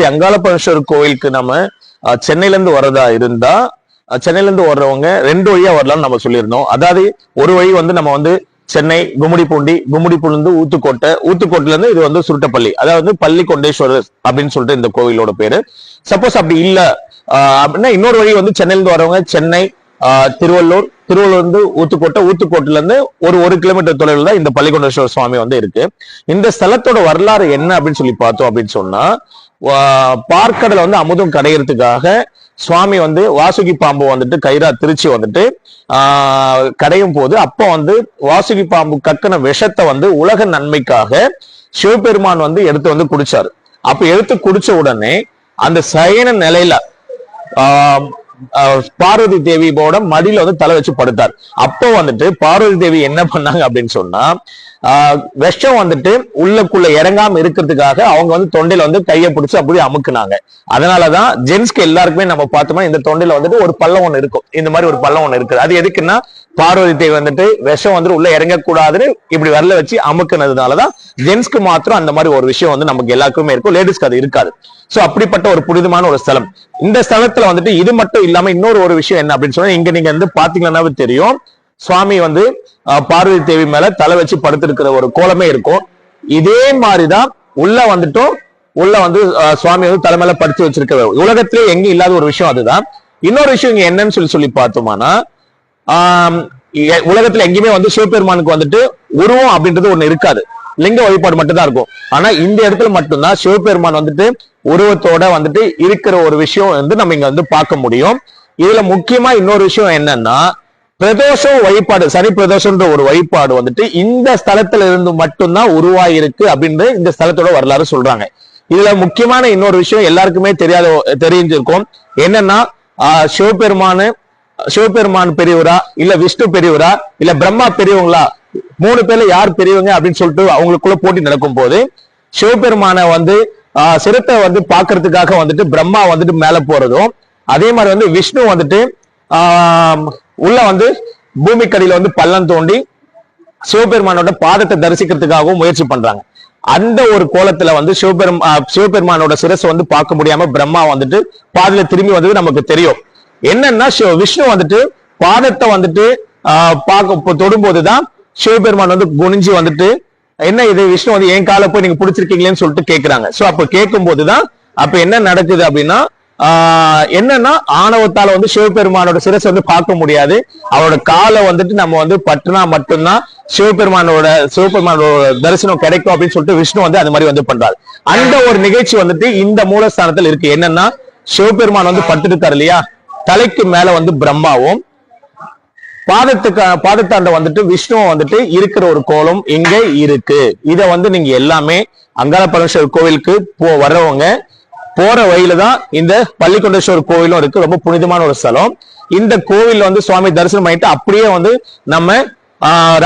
ஸ்ரீ அங்காள பரமேஸ்வரர் கோயிலுக்கு நம்ம சென்னையில இருந்து வரதா இருந்தா சென்னையில இருந்து வர்றவங்க ரெண்டு வழியா வரலாம்னு நம்ம சொல்லியிருந்தோம். அதாவது ஒரு வழி வந்து நம்ம வந்து சென்னை கும்மிடிப்பூண்டி கும்மிடிப்பூண்டி இருந்து ஊத்துக்கோட்டை ஊத்துக்கோட்டையில இருந்து இது வந்து சுருட்டப்பள்ளி. அதாவது பள்ளி கொண்டேஸ்வரர் அப்படின்னு சொல்லிட்டு இந்த கோவிலோட பேரு. சப்போஸ் அப்படி இல்ல அப்படின்னா இன்னொரு வழி வந்து சென்னையில இருந்து வரவங்க சென்னை திருவள்ளூர் திருவள்ளூர் இருந்து ஊத்துக்கோட்டை ஊத்துக்கோட்டையில இருந்து ஒரு ஒரு கிலோமீட்டர் தொலைவில் தான் இந்த பள்ளிகொண்டேஸ்வரர் சுவாமி வந்து இருக்கு. இந்த ஸ்தலத்தோட வரலாறு என்ன அப்படின்னு சொல்லி பார்த்தோம் அப்படின்னு சொன்னா பார்க்கடல வந்து அமுதம் கடையிறதுக்காக சுவாமி வந்து வாசுகி பாம்பு வந்துட்டு கைரா திருச்சி வந்துட்டு ஆஹ் கடையும் போது அப்போ வந்து வாசுகி பாம்பு கக்கின விஷத்தை வந்து உலக நன்மைக்காக சிவபெருமான் வந்து எடுத்து வந்து குடிச்சாரு. அப்ப எடுத்து குடிச்ச உடனே அந்த சயன நிலையில ஆஹ் பார்வதி தேவியோட மடியில வந்து தலை வச்சு படுத்தார். அப்போ வந்துட்டு பார்வதி தேவி என்ன பண்ணாங்க அப்படின்னு சொன்னா விஷம் வந்துட்டு உள்ளக்குள்ள இறங்காம இருக்கிறதுக்காக அவங்க வந்து தொண்டையில வந்து கையை பிடிச்சி அப்படியே அமுக்குனாங்க. அதனாலதான் ஜென்ஸ்க்கு எல்லாருக்குமே நம்ம பார்த்தோம்னா இந்த தொண்டையில வந்துட்டு ஒரு பள்ளம் ஒண்ணு இருக்கும். இந்த மாதிரி ஒரு பள்ளம் ஒண்ணு இருக்குது. அது எதுக்குன்னா பார்வதி தேவி வந்துட்டு விஷம் வந்துட்டு உள்ள இறங்கக்கூடாதுன்னு இப்படி வரல வச்சு அமுக்குனதுனாலதான் ஜென்ஸ்க்கு மாத்திரம் அந்த மாதிரி ஒரு விஷயம் வந்து நமக்கு எல்லாருக்குமே இருக்கும். லேடிஸ்க்கு அது இருக்காது. சோ அப்படிப்பட்ட ஒரு புனிதமான ஒரு ஸ்தலம். இந்த ஸ்தலத்துல வந்துட்டு இது மட்டும் இல்லாம இன்னொரு ஒரு விஷயம் என்ன அப்படின்னு சொன்னா இங்க நீங்க வந்து பாத்தீங்கன்னாவே தெரியும். சுவாமி வந்து பார்வதி தேவி மேல தலை வச்சு படுத்திருக்கிற ஒரு கோலமே இருக்கும். இதே மாதிரிதான் உள்ள வந்துட்டும் உள்ள வந்து சுவாமி வந்து தலை மேல படுத்து வச்சிருக்க உலகத்திலே எங்கேயும் இல்லாத ஒரு விஷயம் அதுதான். இன்னொரு விஷயம் இங்க என்னன்னு சொல்லி சொல்லி பார்த்தோம்னா உலகத்துல எங்கேயுமே வந்து சிவபெருமானுக்கு வந்துட்டு உருவம் அப்படின்றது ஒண்ணு இருக்காது. லிங்க வழிபாடு மட்டும்தான் இருக்கும். ஆனா இந்த இடத்துல மட்டும்தான் சிவபெருமான் வந்துட்டு உருவத்தோட வந்துட்டு இருக்கிற ஒரு விஷயம் வந்து நம்ம இங்க வந்து பார்க்க முடியும். இதுல முக்கியமா இன்னொரு விஷயம் என்னன்னா பிரதோஷம் வழிபாடு சனி பிரதோஷம்ன்ற ஒரு வழிபாடு வந்துட்டு இந்த ஸ்தலத்துல இருந்து மட்டும்தான் உருவாயிருக்கு அப்படின்னு இந்த ஸ்தலத்தோட வரலாறு சொல்றாங்க. இதுல முக்கியமான இன்னொரு விஷயம் எல்லாருக்குமே தெரியாத தெரிஞ்சிருக்கும். என்னன்னா சிவபெருமானு சிவபெருமான் பெரியவரா இல்ல விஷ்ணு பெரியவரா இல்ல பிரம்மா பெரியவங்களா மூணு பேர்ல யார் பெரியவங்க அப்படின்னு சொல்லிட்டு அவங்களுக்குள்ள போட்டி நடக்கும் போது சிவபெருமான வந்து சிறுத்தை வந்து பாக்குறதுக்காக வந்துட்டு பிரம்மா வந்துட்டு மேல போறதும் அதே மாதிரி வந்து விஷ்ணு வந்துட்டு ஆஹ் உள்ள வந்து பூமிக்கடியில வந்து பள்ளம் தோண்டி சிவபெருமானோட பாதத்தை தரிசிக்கிறதுக்காகவும் முயற்சி பண்றாங்க. அந்த ஒரு கோலத்துல வந்து சிவபெரும் சிவபெருமானோட சிரசை வந்து பார்க்க முடியாம பிரம்மா வந்துட்டு பாதையில திரும்பி வந்தது நமக்கு தெரியும். என்னன்னா சிவ- விஷ்ணு வந்துட்டு பாதத்தை வந்துட்டு பார்க்க தொடும்போதுதான் சிவபெருமான் வந்து குனிஞ்சு வந்துட்டு என்ன இது? விஷ்ணு வந்து என் காலை போய் நீங்க பிடிச்சிருக்கீங்களேன்னு சொல்லிட்டு கேக்குறாங்க. சோ அப்ப கேட்கும் போதுதான் அப்ப என்ன நடக்குது அப்படின்னா என்னன்னா ஆணவத்தால வந்து சிவபெருமானோட சிரஸ் வந்து பார்க்க முடியாது. அவரோட காலை வந்துட்டு நம்ம வந்து பட்டுனா மட்டும்தான் சிவபெருமானோட சிவபெருமானோட தரிசனம் கிடைக்கும் அப்படின்னு சொல்லிட்டு விஷ்ணு வந்து அது மாதிரி வந்து பண்றாரு. அந்த ஒரு நிகழ்ச்சி வந்துட்டு இந்த மூலஸ்தானத்துல இருக்கு. என்னன்னா சிவபெருமான் வந்து பட்டுட்டு இல்லையா? தலைக்கு மேல வந்து பிரம்மாவும் பாதத்துக்கு பாதத்தாண்ட வந்துட்டு விஷ்ணுவும் வந்துட்டு இருக்கிற ஒரு கோலம் இங்க இருக்கு. இத வந்து நீங்க எல்லாமே அங்காள பரமேஸ்வர் கோவிலுக்கு போ வர்றவங்க போற வழியில தான் இந்த பள்ளிக்கொண்டேஸ்வரர் கோவிலும் இருக்கு. ரொம்ப புனிதமான ஒரு ஸ்தலம். இந்த கோவில் வந்து சுவாமி தரிசனம் பண்ணிட்டு அப்படியே வந்து நம்ம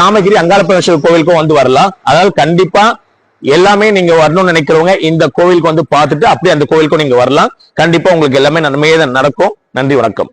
ராமகிரி அங்காளப்பரமேஸ்வரர் கோவிலுக்கும் வந்து வரலாம். அதாவது கண்டிப்பா எல்லாமே நீங்க வரணும்னு நினைக்கிறவங்க இந்த கோவிலுக்கு வந்து பார்த்துட்டு அப்படியே அந்த கோவிலுக்கும் நீங்க வரலாம். கண்டிப்பா உங்களுக்கு எல்லாமே நன்மையே தான் நடக்கும். நன்றி வணக்கம்.